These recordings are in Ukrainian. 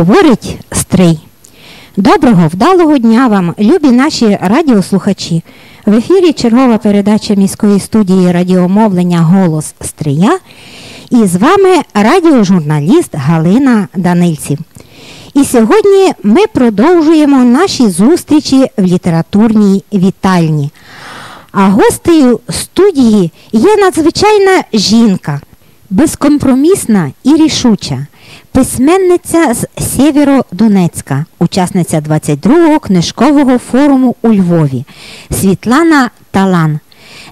Говорить стрий. Доброго, вдалого дня вам, любі наші радіослухачі. В ефірі чергова передача міської студії радіомовлення Голос Стрия. І з вами радіожурналіст Галина Данильців. І сьогодні ми продовжуємо наші зустрічі в літературній вітальні. А гостею студії є надзвичайна жінка, безкомпромісна і рішуча, письменниця з Сєвєродонецька, учасниця 22-го книжкового форуму у Львові Світлана Талан.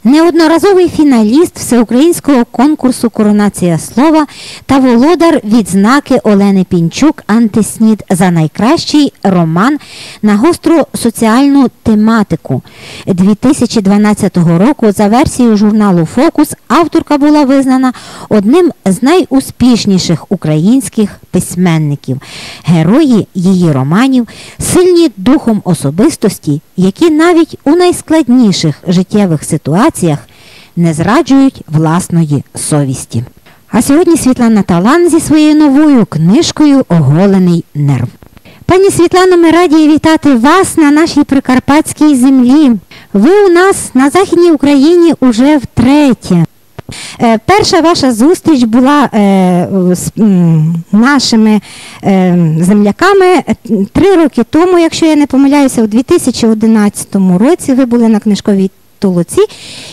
Неодноразовий фіналіст всеукраїнського конкурсу Коронація слова та володар відзнаки Олени Пінчук Антиснід за найкращий роман на гостру соціальну тематику 2012 року. За версією журналу Фокус авторка була визнана одним з найуспішніших українських письменників. Герої її романів сильні духом особистості, які навіть у найскладніших життєвих ситуаціях не зраджують власної совісті. А сьогодні Світлана Талан зі своєю новою книжкою Оголений нерв. Пані Світлано, ми раді вітати вас на нашій прикарпатській землі. Ви у нас на Західній Україні уже втретє. Е, Перша ваша зустріч була е, з нашими е, земляками три роки тому, якщо я не помиляюся, у 2011 році ви були на книжковій толоці,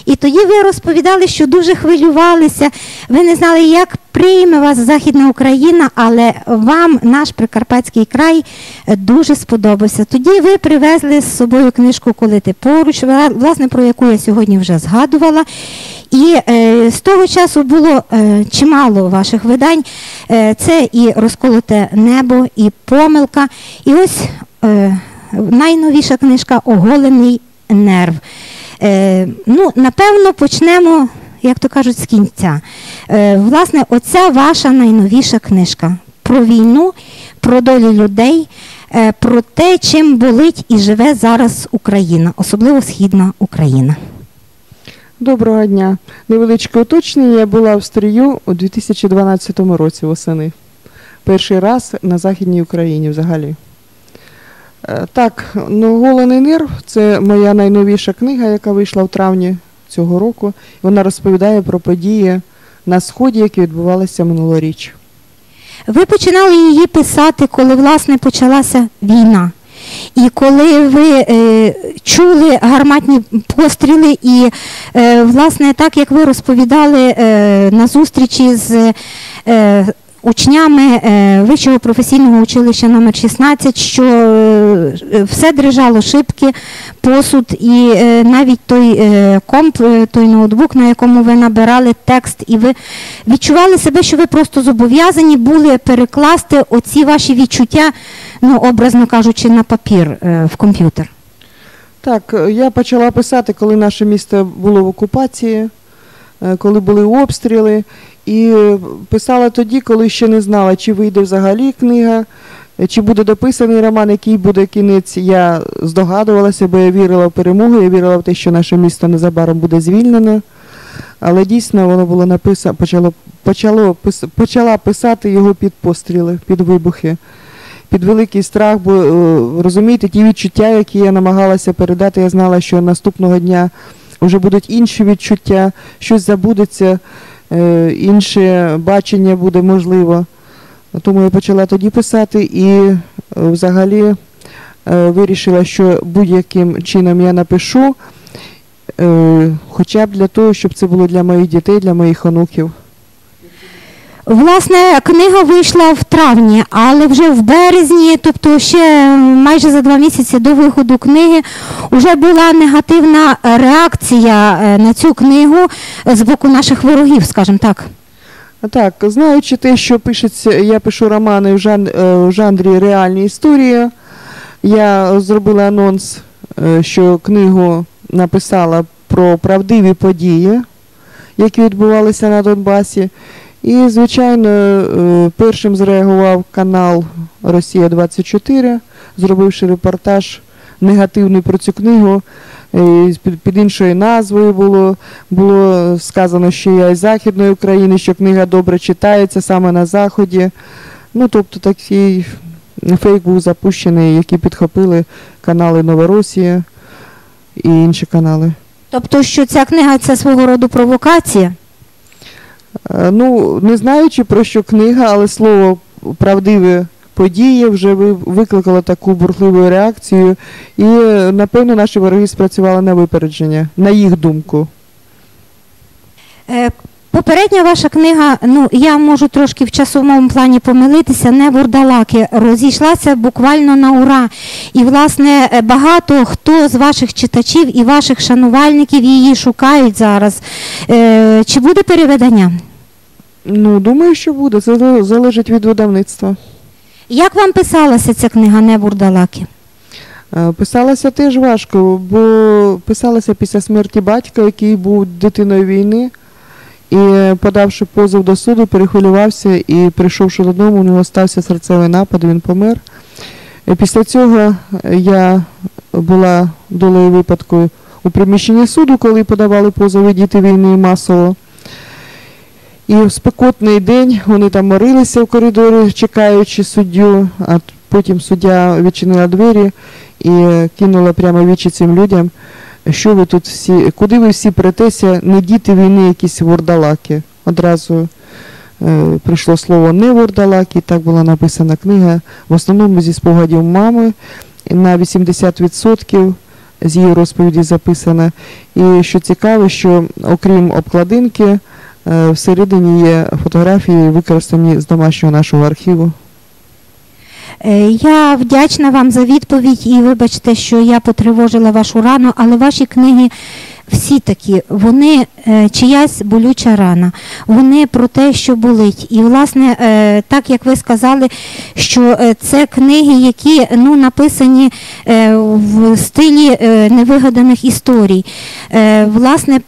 і тоді ви розповідали, що дуже хвилювалися. Ви не знали, як прийме вас Західна Україна, але вам наш Прикарпатський край е, дуже сподобався. Тоді ви привезли з собою книжку Коли ти поруч, власне, про яку я сьогодні вже згадувала. І е, з того часу було е, чимало ваших видань. Е, це і розколоте небо, і помилка. І ось е, найновіша книжка Оголений нерв. Е, ну, напевно, почнемо, як то кажуть, з кінця. Е, власне, оця ваша найновіша книжка про війну, про долю людей, е, про те, чим болить і живе зараз Україна, особливо Східна Україна. Доброго дня. Невеличке уточнення. Я була в стрію у 2012 році восени. Перший раз на Західній Україні взагалі. Е, Так, ну, Голений нерв це моя найновіша книга, яка вийшла в травні цього року. Вона розповідає про події на Сході, які відбувалися минулоріч. Ви починали її писати, коли власне почалася війна. І коли ви е, чули гарматні постріли, і е, власне, так як ви розповідали е, на зустрічі з е, учнями е, Вищого професійного училища номер 16, що е, все дрижало шибки, посуд, і е, навіть той комп, той ноутбук, на якому ви набирали текст, і ви відчували себе, що ви просто зобов'язані були перекласти оці ваші відчуття, ну, образно кажучи, на папір в комп'ютер. Так, я почала писати, коли наше місто було в окупації, коли були обстріли. І е, писала тоді, коли ще не знала, чи вийде взагалі книга, е, чи буде дописаний роман, який буде кінець. Я здогадувалася, бо я вірила в перемогу, я вірила в те, що наше місто незабаром буде звільнено. Але дійсно воно було написано, почало, почало, почала писати його під постріли, під вибухи, під великий страх, бо е, розумієте, ті відчуття, які я намагалася передати, я знала, що наступного дня вже будуть інші відчуття, щось забудеться, інше бачення буде можливо. Тому я почала тоді писати і е, взагалі е, вирішила, що будь-яким чином я напишу, е, хоча б для того, щоб це було для моїх дітей, для моїх онуків. Власне, книга вийшла в травні, але вже в березні, тобто ще майже за два місяці до виходу книги, вже була негативна реакція е, на цю книгу з боку наших ворогів, скажімо так. Так, знаючи те, що пишеться, я пишу романи в, жан, е, в жанрі реальні історії, я зробила анонс, е, що книгу написала про правдиві події, які відбувалися на Донбасі. І, звичайно, е, першим зреагував канал Росія 24, зробивши репортаж негативний про цю книгу. Під іншою назвою було, було сказано, що я із Західної України, що книга добре читається саме на Заході. Ну, тобто такий фейк був запущений, який підхопили канали Новоросія і інші канали. Тобто, що ця книга це свого роду провокація? Е, Ну, не знаючи про що книга, але слово правдиве події вже викликало таку бурхливу реакцію. І, е, напевно, наші вороги спрацювали на випередження, на їх думку. Попередня ваша книга, ну я можу трошки в часовому плані помилитися, не бурдалаки, розійшлася буквально на ура. І, власне, багато хто з ваших читачів і ваших шанувальників її шукають зараз. Е, Чи буде переведення? Ну, думаю, що буде. Це залежить від видавництва. Як вам писалася ця книга Не бурдалаки? Е, Писалося теж важко, бо писалося після смерті батька, який був дитиною війни. І е, подавши позов до суду, перехвилювався і прийшовши додому, у нього стався серцевий напад, він помер. Е, Після цього е, я була долею випадку у приміщенні суду, коли подавали позови діти війни масово. І в спекотний день вони там морилися в коридорі, чекаючи суддю, а потім суддя відчинила двері і кинула прямо вічі цим людям, що ви тут всі, куди ви всі претеся, не діти війни, якісь вурдалаки. Одразу е, прийшло слово не вурдалаки, так була написана книга, в основному зі спогадів мами, на 80% з її розповіді записана. І що цікаво, що окрім обкладинки, е, всередині є фотографії, використані з домашнього нашого архіву. Е, Я вдячна вам за відповідь і вибачте, що я потривожила вашу рану, але ваші книги всі такі, вони е, чиясь болюча рана, вони про те, що болить. І, власне, е, так як ви сказали, що це книги, які ну, написані в стилі невигаданих історій. Власне,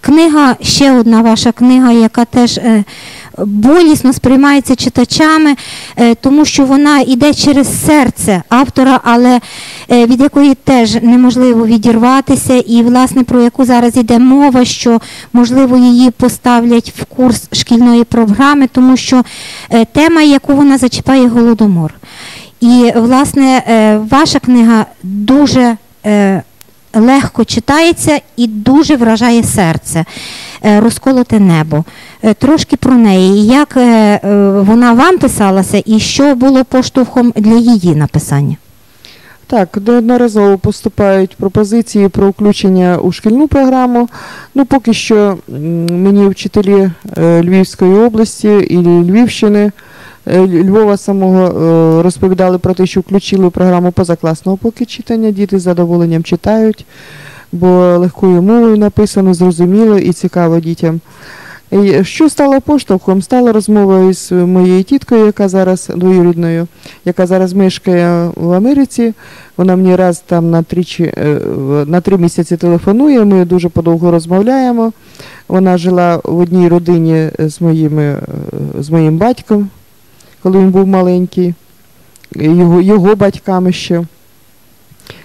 книга, ще одна ваша книга, яка теж болісно сприймається читачами, е, тому що вона йде через серце автора, але е, від якої теж неможливо відірватися, і власне про яку зараз йде мова, що можливо її поставлять в курс шкільної програми, тому що е, тема, яку вона зачіпає голодомор. І власне ваша книга дуже легко читається і дуже вражає серце. Е, Розколоте небо. Е, Трошки про неї. Як е, вона вам писалася і що було поштовхом для її написання? Так, неодноразово поступають пропозиції про включення у шкільну програму. Ну, поки що мені вчителі Львівської області і Львівщини, Львова самого розповідали про те, що включили програму позакласного поки читання. Діти з задоволенням читають, бо легкою мовою написано, зрозуміло і цікаво дітям. І Що стало поштовхом? Стала розмова із моєю тіткою, яка зараз двоюрідною, яка зараз мешкає в Америці. Вона мені раз там на тричі, е, на три місяці телефонує. Ми дуже подовго розмовляємо. Вона жила в одній родині з, моїми, е, з моїм батьком, коли він був маленький, його, його батьками ще,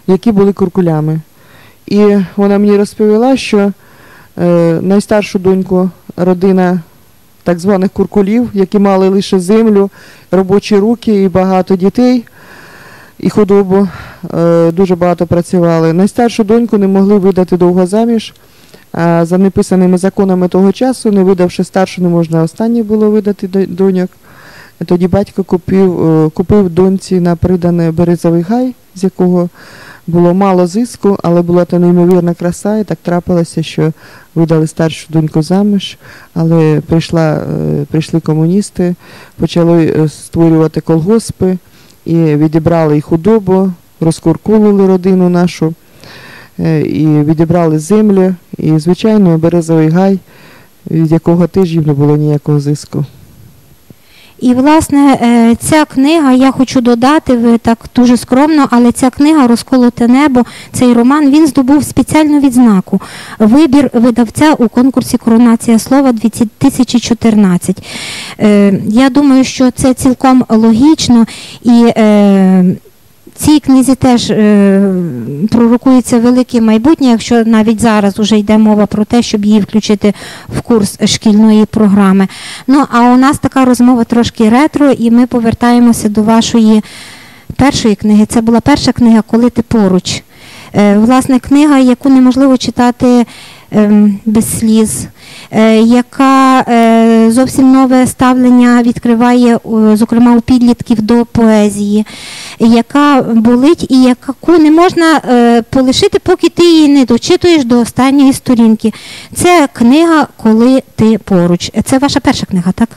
які були куркулями. І вона мені розповіла, що е, найстаршу доньку родина так званих куркулів, які мали лише землю, робочі руки і багато дітей, і худобу, е, дуже багато працювали. Найстаршу доньку не могли видати довго заміж. А за неписаними законами того часу, не видавши старшу, не можна останнє було видати доньок. Тоді батько купив, е, купив доньці на придане березовий гай, з якого було мало зиску, але була та неймовірна краса, і так трапилося, що видали старшу доньку заміж, але прийшла, е, прийшли комуністи, почали е, створювати колгоспи і відібрали і худобу, розкуркулили родину нашу, е, і відібрали землі, і, звичайно, березовий гай, від якого теж їм не було ніякого зиску. І, власне, е, ця книга, я хочу додати, ви так дуже скромно, але ця книга Розколоте небо, цей роман, він здобув спеціальну відзнаку. Вибір видавця у конкурсі Коронація слова 2014. Е, Я думаю, що це цілком логічно і. Е, Цій книзі теж е, пророкується велике майбутнє, якщо навіть зараз вже йде мова про те, щоб її включити в курс шкільної програми. Ну а у нас така розмова трошки ретро, і ми повертаємося до вашої першої книги. Це була перша книга, коли ти поруч. Е, власне, книга, яку неможливо читати ем, без сліз, е, яка е, зовсім нове ставлення відкриває, зокрема у підлітків до поезії, яка болить і яку не можна е, полишити, поки ти її не дочитуєш до останньої сторінки. Це книга, коли ти поруч. Це ваша перша книга, так?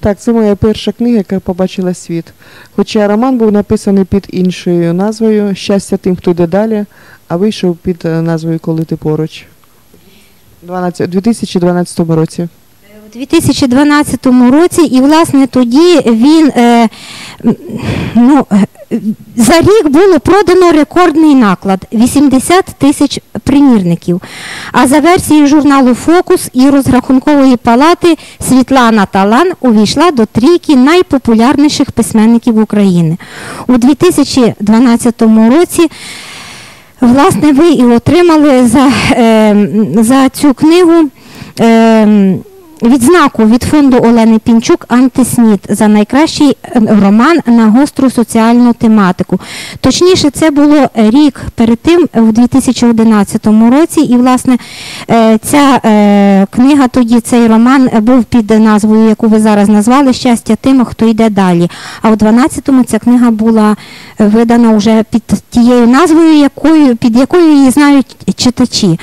Так, це моя перша книга, яка побачила світ. Хоча роман був написаний під іншою назвою Щастя тим, хто йде далі, а вийшов під е, назвою Коли ти поруч. 12, у 2012 році. У 2012 році, і власне тоді він е, ну, за рік було продано рекордний наклад 80 тисяч примірників. А за версією журналу Фокус і розрахункової палати Світлана Талан увійшла до трійки найпопулярніших письменників України. У 2012 році. Власне, ви і отримали за, е, за цю книгу е, відзнаку від фонду Олени Пінчук Антиснід за найкращий е, роман на гостру соціальну тематику. Точніше, це було рік перед тим, в 2011 році, і власне е, ця е, книга тоді, цей роман був під назвою, яку ви зараз назвали Щастя тим, хто йде далі. А у 12-му ця книга була видана вже під тією назвою, під якою її знають читачі.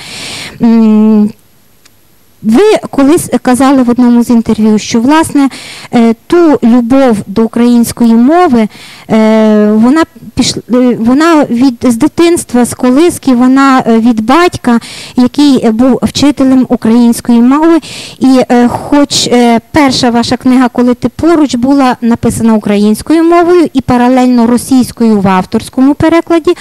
Ви колись казали в одному з інтерв'ю, що власне е, ту любов до української мови е, вона пішла, вона від з дитинства, з колиски, вона е, від батька, який був вчителем української мови. І е, хоч е, перша ваша книга, коли ти поруч, була написана українською мовою і паралельно російською в авторському перекладі.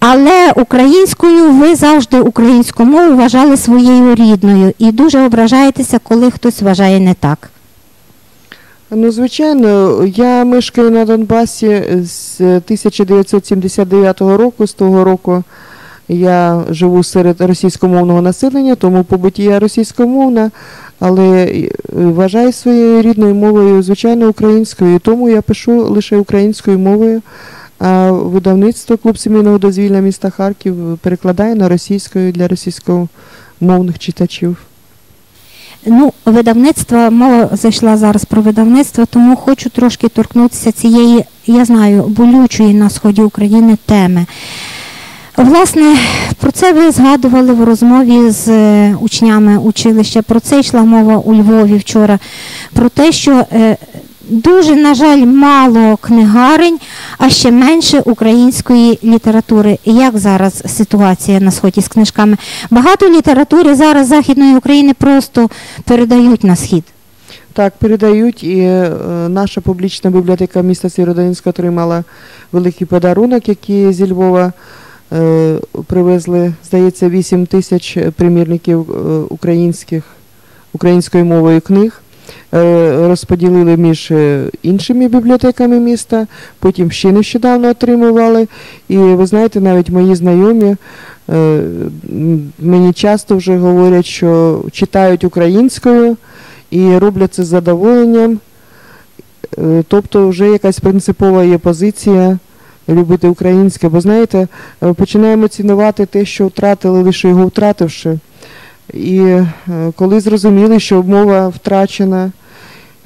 Але українською ви завжди українську мову вважали своєю рідною і дуже ображаєтеся, коли хтось вважає не так. Ну, звичайно, я мешкаю на Донбасі з 1979 року. З того року я живу серед російськомовного населення, тому по буті я російськомовна, але е, вважаю своєю рідною мовою, звичайно, українською. Тому я пишу лише українською мовою. А видавництво клуб сімейного дозвілля міста Харків перекладає на російською для російськомовних читачів. Ну, видавництво, мова зайшла зараз про видавництво, тому хочу трошки торкнутися цієї, я знаю, болючої на сході України теми. Власне, про це ви згадували в розмові з е, учнями училища. Про це йшла мова у Львові вчора. Про те, що е, дуже, на жаль, мало книгарень, а ще менше української літератури. Як зараз ситуація на сході з книжками? Багато літератури зараз Західної України просто передають на схід. Так, передають, і е, наша публічна бібліотека міста Сєвєродонецька отримала великий подарунок, який зі Львова е, привезли, здається, 8 тисяч примірників е, українських, українською мовою книг. Е, Розподілили між е, іншими бібліотеками міста, потім ще нещодавно отримували. І ви знаєте, навіть мої знайомі е, мені часто вже говорять, що читають українською і роблять це з задоволенням. Тобто вже якась принципова є позиція любити українське, бо знаєте, починаємо цінувати те, що втратили, лише його втративши. І е, коли зрозуміли, що мова втрачена,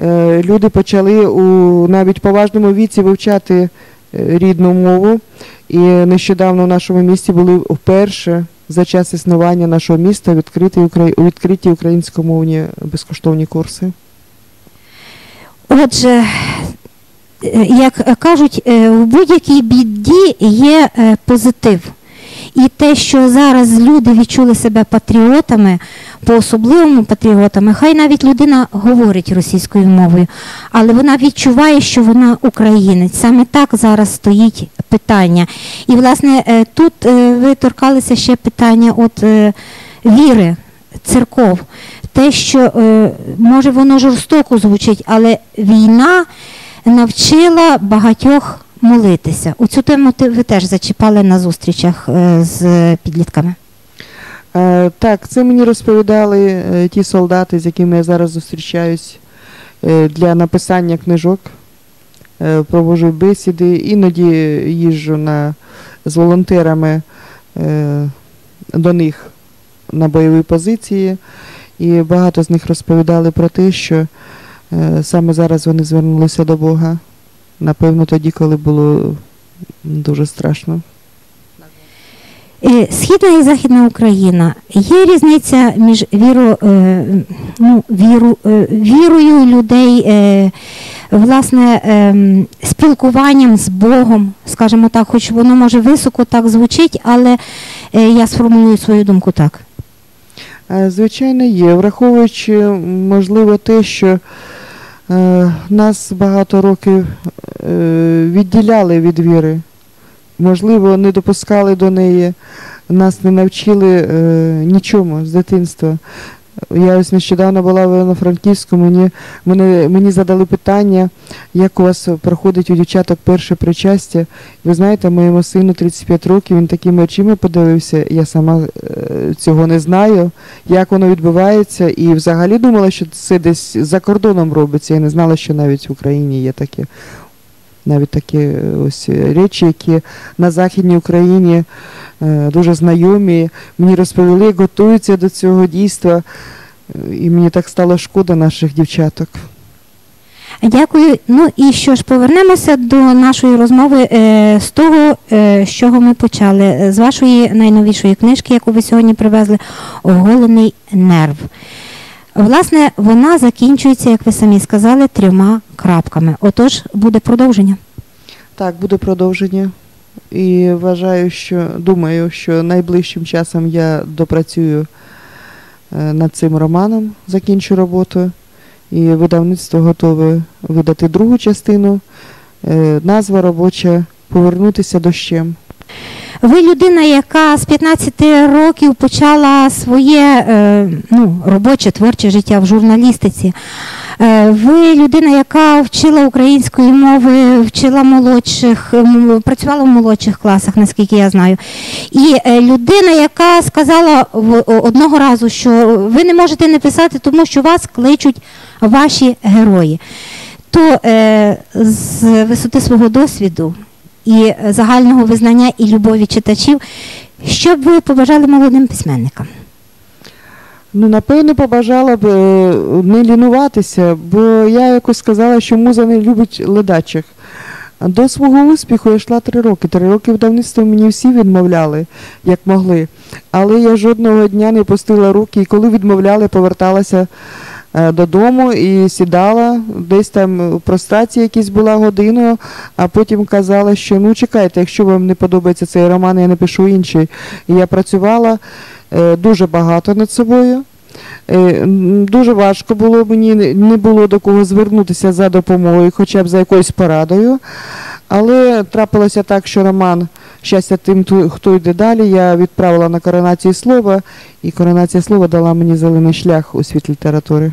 е, люди почали у навіть поважному віці вивчати е, рідну мову. І нещодавно в нашому місті були вперше за час існування нашого міста відкриті, відкриті українськомовні безкоштовні курси. Отже, як кажуть, в будь-якій біді є позитив. І те, що зараз люди відчули себе патріотами, по-особливому патріотами, хай навіть людина говорить російською мовою, але вона відчуває, що вона українець. Саме так зараз стоїть питання. І, власне, е, тут е, ви торкалися ще питання от е, віри, церков. Те, що може воно жорстоко звучить, але війна навчила багатьох молитися. У цю тему ви теж зачіпали на зустрічах е, з підлітками. Е, Так, це мені розповідали е, ті солдати, з якими я зараз зустрічаюсь для написання книжок. Провожу бесіди, іноді їжджу на, з волонтерами до них на бойові позиції. І багато з них розповідали про те, що саме зараз вони звернулися до Бога. Напевно, тоді, коли було дуже страшно. Е, Східна і Західна Україна. Є різниця між віро, е, ну, віру, е, вірою людей, власне, спілкуванням з Богом, скажімо так, хоч воно може високо так звучить, але я сформулюю свою думку так. Звичайно, є. Враховуючи, можливо, те, що нас багато років е, відділяли від віри, можливо, не допускали до неї, нас не навчили е, нічому з дитинства. Я ось нещодавно була в Івано-Франківську, мені, мені, мені задали питання, як у вас проходить у дівчаток перше причастя. Ви знаєте, моєму сину 35 років, він такими очима подивився, я сама е, цього не знаю, як воно відбувається, і взагалі думала, що це десь за кордоном робиться. Я не знала, що навіть в Україні є таке. Навіть такі е, ось речі, які на Західній Україні е, дуже знайомі. Мені розповіли, готуються до цього дійства. Е, І мені так стало шкода наших дівчаток. Дякую. Ну і що ж, повернемося до нашої розмови е, з того, е, з чого ми почали, е, з вашої найновішої книжки, яку ви сьогодні привезли, Оголений нерв. Власне, вона закінчується, як ви самі сказали, трьома крапками. Отож, буде продовження. Так, буде продовження. І вважаю, що думаю, що найближчим часом я допрацюю е, над цим романом, закінчу роботу. І видавництво готове видати другу частину. Е, Назва робоча Повернутися дощем. Ви людина, яка з 15 років почала своє е, ну, робоче творче життя в журналістиці. Е, ви людина, яка вчила української мови, вчила молодших, працювала в молодших класах, наскільки я знаю. І е, людина, яка сказала одного разу, що ви не можете не писати, тому що вас кличуть ваші герої. То з висоти свого досвіду і е, загального визнання і любові читачів, що б ви побажали молодим письменникам? Ну, напевно, побажала б е, не лінуватися, бо я якось сказала, що муза не любить ледачих. До свого успіху я йшла три роки. Три роки вдавництво мені всі відмовляли, як могли. Але я жодного дня не пустила руки, і коли відмовляли, поверталася додому і сідала, десь там у прострації якісь була годину, а потім казала, що ну чекайте, якщо вам не подобається цей роман, я напишу інший. І я працювала е, дуже багато над собою. Е, Дуже важко було мені, не було до кого звернутися за допомогою, хоча б за якоюсь порадою. Але трапилося так, що роман Щастя тим, хто йде далі, я відправила на коронацію слова, і коронація слова дала мені зелений шлях у світ літератури.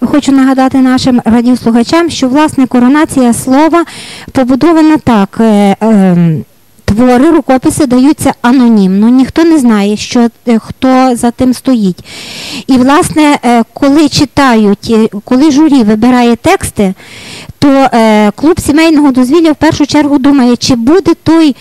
Хочу нагадати нашим радіослухачам, що власне коронація слова побудована так. е, е, Твори, рукописи даються анонімно, ніхто не знає, що, е, хто за тим стоїть. І, власне, коли читають, коли журі вибирає тексти, то клуб сімейного дозвілля в першу чергу думає, чи буде той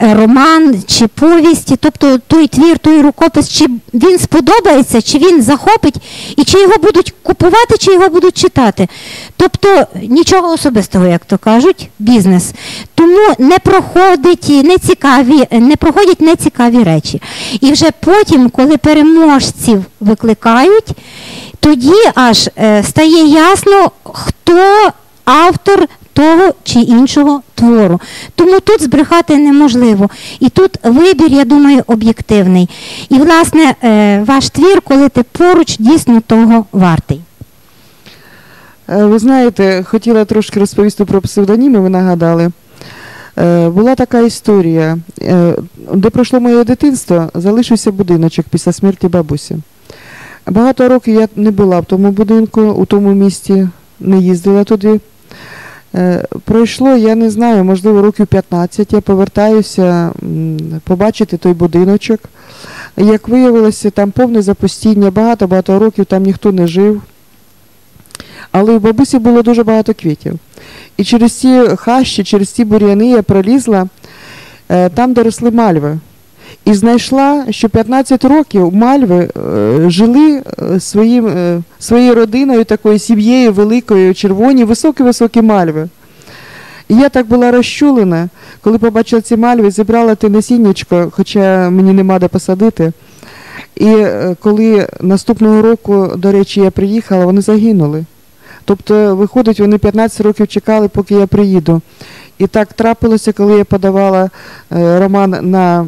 роман чи повість, тобто той твір, той рукопис, чи він сподобається, чи він захопить, і чи його будуть купувати, чи його будуть читати. Тобто нічого особистого, як то кажуть, бізнес. Тому не проходить нецікаві, не проходять нецікаві речі. І вже потім, коли переможців викликають, тоді аж е, стає ясно, хто автор того чи іншого твору. Тому тут збрехати неможливо. І тут вибір, я думаю, об'єктивний. І, власне, е, ваш твір, коли ти поруч, дійсно того вартий. Е, Ви знаєте, хотіла трошки розповісти про псевдоніми, ви нагадали. Е, Була така історія, де пройшло моє дитинство, залишився будиночок після смерті бабусі. Багато років я не була в тому будинку, у тому місті, не їздила туди. Е, Пройшло, я не знаю, можливо, років 15. Я повертаюся побачити той будиночок. Як виявилося, там повне запустіння, багато-багато років там ніхто не жив. Але у бабусі було дуже багато квітів. І через ці хащі, через ці бур'яни я пролізла е, там, де росли мальви. І знайшла, що 15 років мальви е, жили е, своїм, е, своєю родиною, такою сім'єю великою, червоні, високі-високі мальви. І я так була розчулена, коли побачила ці мальви, зібрала те насіннячко, хоча мені нема де посадити. І коли наступного року, до речі, я приїхала, вони загинули. Тобто, виходить, вони 15 років чекали, поки я приїду. І так трапилося, коли я подавала е, роман на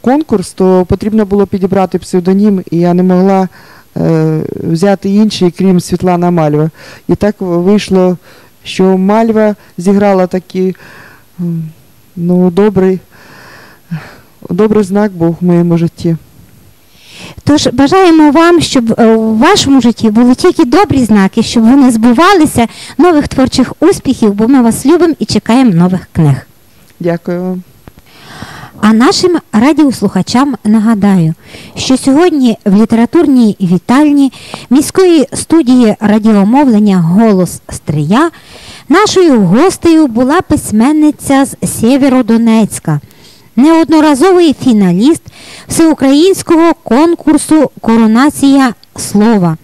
конкурс, то потрібно було підібрати псевдонім, і я не могла е, взяти інший, крім Світлана Мальва. І так вийшло, що Мальва зіграла такий ну, добрий, добрий знак був в моєму житті. Тож бажаємо вам, щоб е, у вашому житті були тільки добрі знаки, щоб вони збувалися, нових творчих успіхів, бо ми вас любимо і чекаємо нових книг. Дякую вам. А нашим радіослухачам нагадаю, що сьогодні в літературній вітальні міської студії радіомовлення Голос Стрия нашою гостею була письменниця з Сєвєродонецька, неодноразовий фіналіст всеукраїнського конкурсу Коронація слова.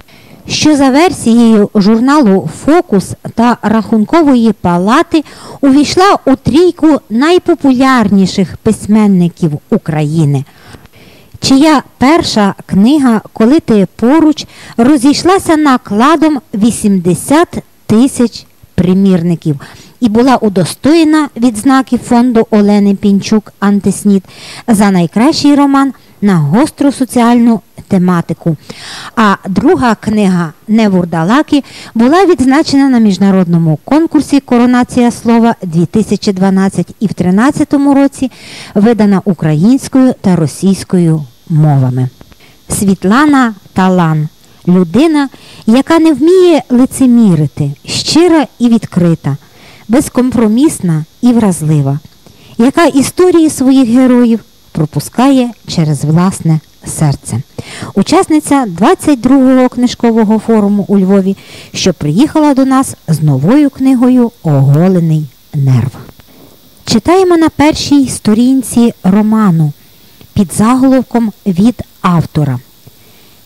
Що за версією журналу Фокус та Рахункової палати увійшла у трійку найпопулярніших письменників України, чия перша книга, коли ти поруч, розійшлася накладом 80 тисяч примірників і була удостоєна відзнаки фонду Олени Пінчук Антиснід за найкращий роман на гостру соціальну тематику. А друга книга Невурдалаки була відзначена на міжнародному конкурсі Коронація слова 2012 і в 2013 році видана українською та російською мовами. Світлана Талан людина, яка не вміє лицемірити, щира і відкрита, безкомпромісна і вразлива, яка історії своїх героїв пропускає через власне серце. Учасниця 22-го книжкового форуму у Львові, що приїхала до нас з новою книгою Оголений нерв. Читаємо на першій сторінці роману під заголовком від автора.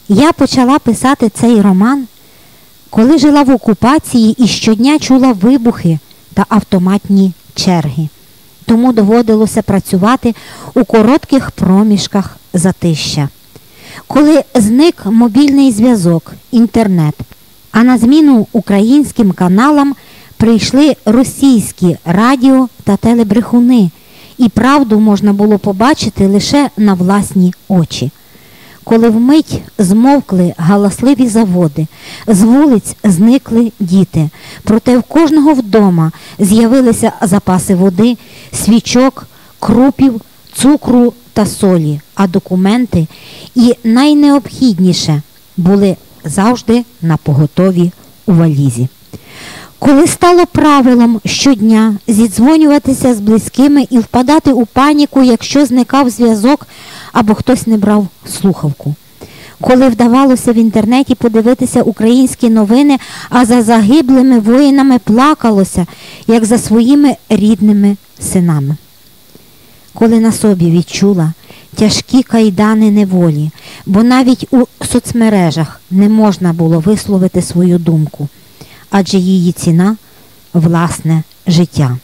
Я почала писати цей роман, коли жила в окупації і щодня чула вибухи та автоматні черги. Тому доводилося працювати у коротких проміжках затища. Коли зник мобільний зв'язок, інтернет, а на зміну українським каналам прийшли російські радіо та телебрехуни, і правду можна було побачити лише на власні очі. Коли вмить змовкли галасливі заводи, з вулиць зникли діти, проте в кожного вдома з'явилися запаси води, свічок, крупів, цукру та солі, а документи і найнеобхідніше були завжди на поготові у валізі. Коли стало правилом щодня зідзвонюватися з близькими і впадати у паніку, якщо зникав зв'язок або хтось не брав слухавку. Коли вдавалося в інтернеті подивитися українські новини, а за загиблими воїнами плакалося, як за своїми рідними синами. Коли на собі відчула тяжкі кайдани неволі, бо навіть у соцмережах не можна було висловити свою думку, адже її ціна власне життя.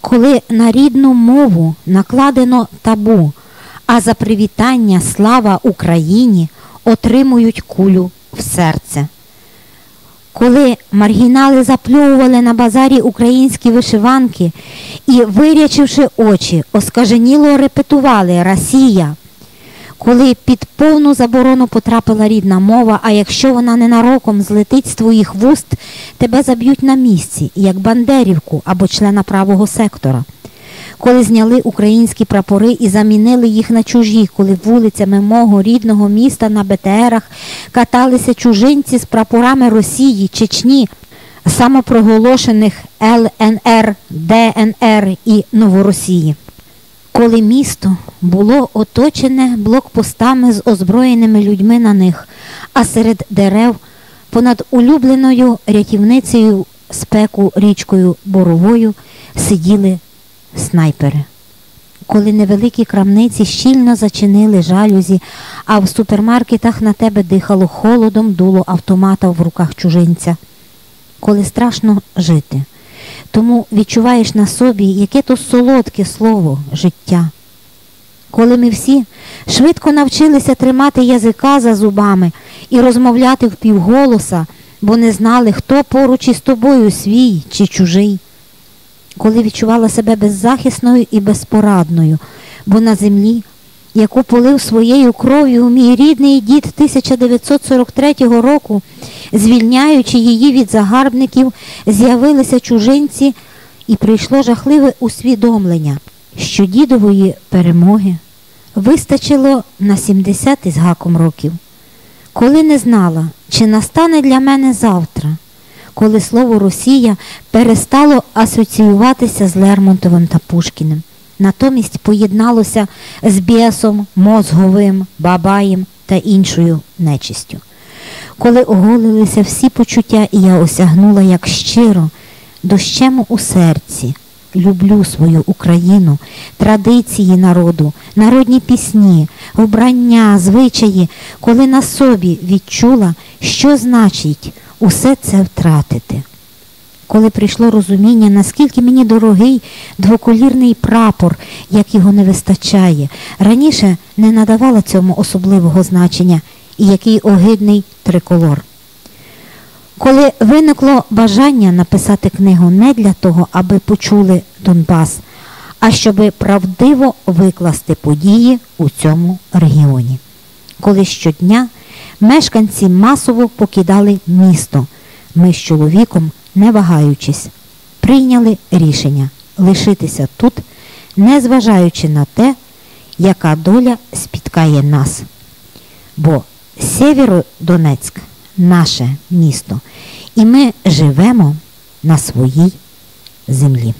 Коли на рідну мову накладено табу, а за привітання слава Україні отримують кулю в серце. коли маргінали запльовували на базарі українські вишиванки і, вирячивши очі, оскаженіло репетували Росія, коли під повну заборону потрапила рідна мова, а якщо вона ненароком злетить з твоїх вуст, тебе заб'ють на місці, як бандерівку або члена правого сектора. Коли зняли українські прапори і замінили їх на чужі, коли вулицями мого рідного міста на БТРах каталися чужинці з прапорами Росії, Чечні, самопроголошених ЛНР, ДНР і Новоросії. Коли місто було оточене блокпостами з озброєними людьми на них, а серед дерев понад улюбленою рятівницею спеку річкою Боровою сиділи снайпери. Коли невеликі крамниці щільно зачинили жалюзі, а в супермаркетах на тебе дихало холодом дуло автомата в руках чужинця. Коли страшно жити, тому відчуваєш на собі, яке то солодке слово життя. Коли ми всі швидко навчилися тримати язика за зубами і розмовляти впівголоса, бо не знали, хто поруч із тобою свій чи чужий коли відчувала себе беззахисною і безпорадною, бо на землі, яку полив своєю кров'ю мій рідний дід 1943 року, звільняючи її від загарбників, з'явилися чужинці, і прийшло жахливе усвідомлення, що дідової перемоги вистачило на 70 із гаком років, коли не знала, чи настане для мене завтра коли слово Росія перестало асоціюватися з Лермонтовим та Пушкіним. Натомість поєдналося з бісом, мозговим, бабаєм та іншою нечистю. Коли оголилися всі почуття, і я осягнула як щиро, дощем у серці, люблю свою Україну, традиції народу, народні пісні, вбрання, звичаї, коли на собі відчула, що значить усе це втратити. Коли прийшло розуміння, наскільки мені дорогий двоколірний прапор, як його не вистачає, раніше не надавала цьому особливого значення і який огидний триколор. Коли виникло бажання написати книгу не для того, аби почули Донбас, а щоб правдиво викласти події у цьому регіоні. Коли щодня Мешканці масово покидали місто. Ми з чоловіком, не вагаючись, прийняли рішення лишитися тут, незважаючи на те, яка доля спіткає нас. Бо Сєвєродонецьк наше місто, і ми живемо на своїй землі.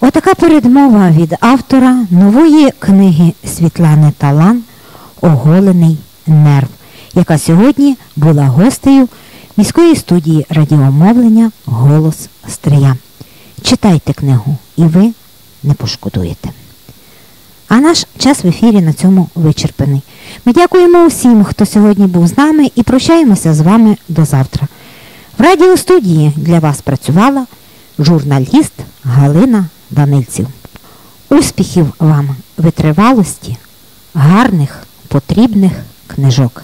Отака передмова від автора нової книги Світлани Талан оголений нерв, яка сьогодні була гостею міської студії радіомовлення Голос Стрия. Читайте книгу, і ви не пошкодуєте. А наш час в ефірі на цьому вичерпаний. Ми дякуємо усім, хто сьогодні був з нами, і прощаємося з вами до завтра. В радіостудії для вас працювала журналіст Галина Данильців. Успіхів вам витривалості, гарних! Потрібних книжок.